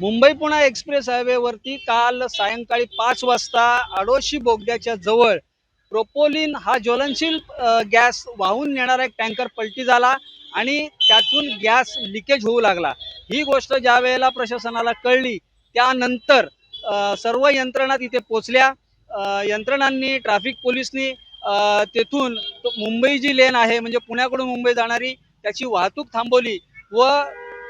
Mumbai Pune express हायवेवरती काल सायंकाळी पाच वाजता आडोशी बोगद्याच्या जवळ प्रोपोलिन हा ज्वलनशील गॅस वाहून नेणारा एक टँकर पलटी झाला आणि त्यातून गॅस लिकेज होऊ लागला. ही गोष्ट ज्या वेळेला प्रशासनाला कळली त्यानंतर सर्व यंत्रणा तिथे पोचल्या. यंत्रणांनी ट्रॅफिक पोलिसनी तेथून मुंबई जी लेन आहे म्हणजे पुण्याकडून मुंबई जाणारी त्याची वाहतूक थांबवली व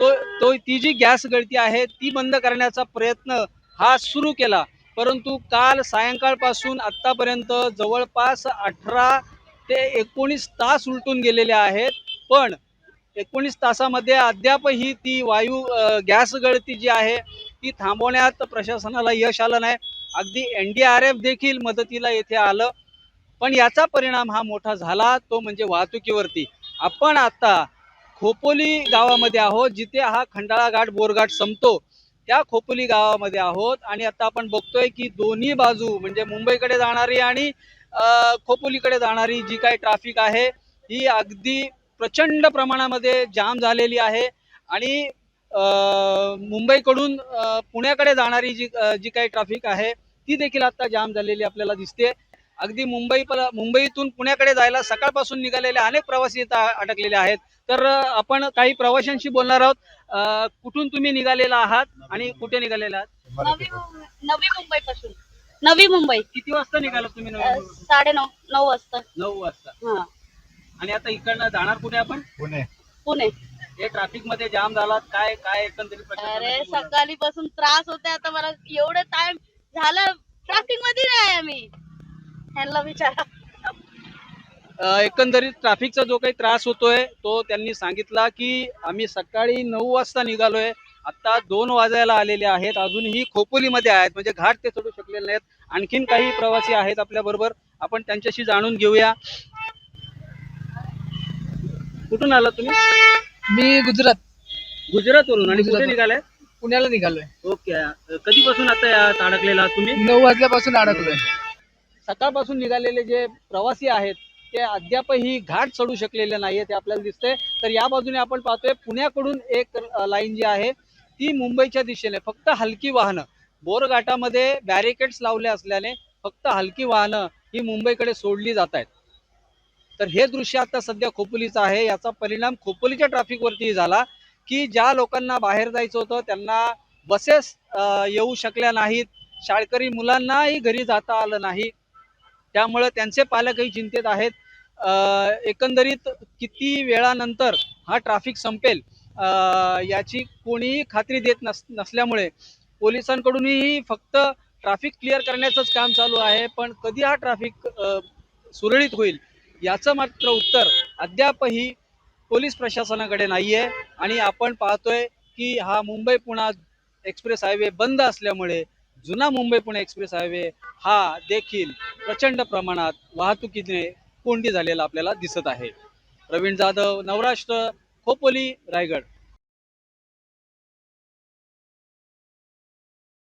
तो तो ती जी गॅस गळती आहे ती बंद करण्याचा प्रयत्न हा सुरू केला. परंतु काल सायंकाळपासून आत्तापर्यंत जवळपास अठरा ते एकोणीस तास उलटून गेलेले आहेत. पण एकोणीस तासामध्ये अद्यापही ती वायू गॅस गळती जी आहे ती थांबवण्यात प्रशासनाला यश आलं नाही. अगदी एन डी आर एफ देखील मदतीला येथे आलं. पण याचा परिणाम हा मोठा झाला तो म्हणजे वाहतुकीवरती. आपण आता खोपोली गावामध्ये आहोत जिथे हा खंडाळा घाट बोरघाट संपतो. त्या खोपोली गावामध्ये आहोत आणि आता आपण बघतोय की दोन्ही बाजू म्हणजे मुंबईकडे जाणारी आणि खोपोलीकडे जाणारी जी काही ट्रॅफिक आहे ही अगदी प्रचंड प्रमाणामध्ये जाम झालेली आहे. आणि मुंबईकडून पुण्याकडे जाणारी जी जी काही ट्रॅफिक आहे ती देखील आता जाम झालेली आपल्याला दिसते. अगदी मुंबई पर- मुंबईतून पुण्याकडे जायला सकाळपासून निघालेले अनेक प्रवासी अडकलेले आहेत. तर आपण काही प्रवाशांशी बोलणार आहोत. कुठून तुम्ही निघालेला आहात आणि कुठे निघालेला आहात? नवी मुंबई नवी मुंबई पासून नवी मुंबई. किती वाजता निघाला तुम्ही? साडे नऊ नऊ वाजता. नऊ वाजता. हा. आणि आता इकडनं जाणार कुठे आपण? पुणे. पुणे. हे ट्रॅफिकमध्ये जाम झाला काय काय एकंदरीत अरे? सकाळी पासून त्रास होते आता मला. एवढं टाइम झालं. ट्रॅफिकमध्ये नाही आम्ही. ह्यांना विचारा. एकंदरीत ट्रॅफिकचा जो काही त्रास होतोय तो त्यांनी सांगितला की आम्ही सकाळी नऊ वाजता निघालोय. आता दोन वाजायला आलेले आहेत. अजूनही खोपोलीमध्ये आहेत. म्हणजे घाट ते चढू शकलेले नाहीत. आणखीन काही प्रवासी आहेत आपल्या बरोबर. आपण त्यांच्याशी जाणून घेऊया. कुठून आला तुम्ही? मी गुजरात. गुजरातवरून. आणि कुठे. निघालाय? पुण्याला निघालोय. ओके. कधीपासून आता यात अडकलेला तुम्ही? नऊ वाजल्यापासून अडकलोय. सकाळपासून निघालेले जे प्रवासी आहेत ते अद्यापही घाट चढू शकलेले नाहीये ते आपल्याला दिसतंय. तर या बाजूने आपण पाहतोय पुण्याकडून एक लाईन जी आहे ती मुंबईच्या दिशेने. फक्त हलकी वाहनं. बोरघाटामध्ये बॅरिकेड्स लावले असल्याने फक्त हलकी वाहनं ही मुंबईकडे सोडली जात आहेत तर हे दृश्य आता सध्या खोपोलीचं आहे. याचा परिणाम खोपोलीच्या ट्रॅफिकवरतीही झाला की ज्या लोकांना बाहेर जायचं होतं त्यांना बसेस येऊ शकल्या नाहीत. शाळकरी मुलांनाही घरी जाता आलं नाही. त्यामुळं त्यांचे पालकही चिंतेत आहेत. एकंदरीत किती वेळानंतर हा ट्रॅफिक संपेल याची कोणीही खात्री देत नस नसल्यामुळे पोलिसांकडूनही फक्त ट्रॅफिक क्लिअर करण्याचंच काम चालू आहे पण कधी हा ट्रॅफिक सुरळीत होईल याचं मात्र उत्तर अद्यापही पोलीस प्रशासनाकडे नाही आहे आणि आपण पाहतोय की हा मुंबई पुणा एक्सप्रेस हायवे बंद असल्यामुळे जुना मुंबई पुणे एक्सप्रेस हायवे हा देखील प्रचंड प्रमाणात वाहतुकीने कोंडी झालेला आपल्याला दिसत आहे. प्रवीण जाधव नवराष्ट्र खोपोली रायगड.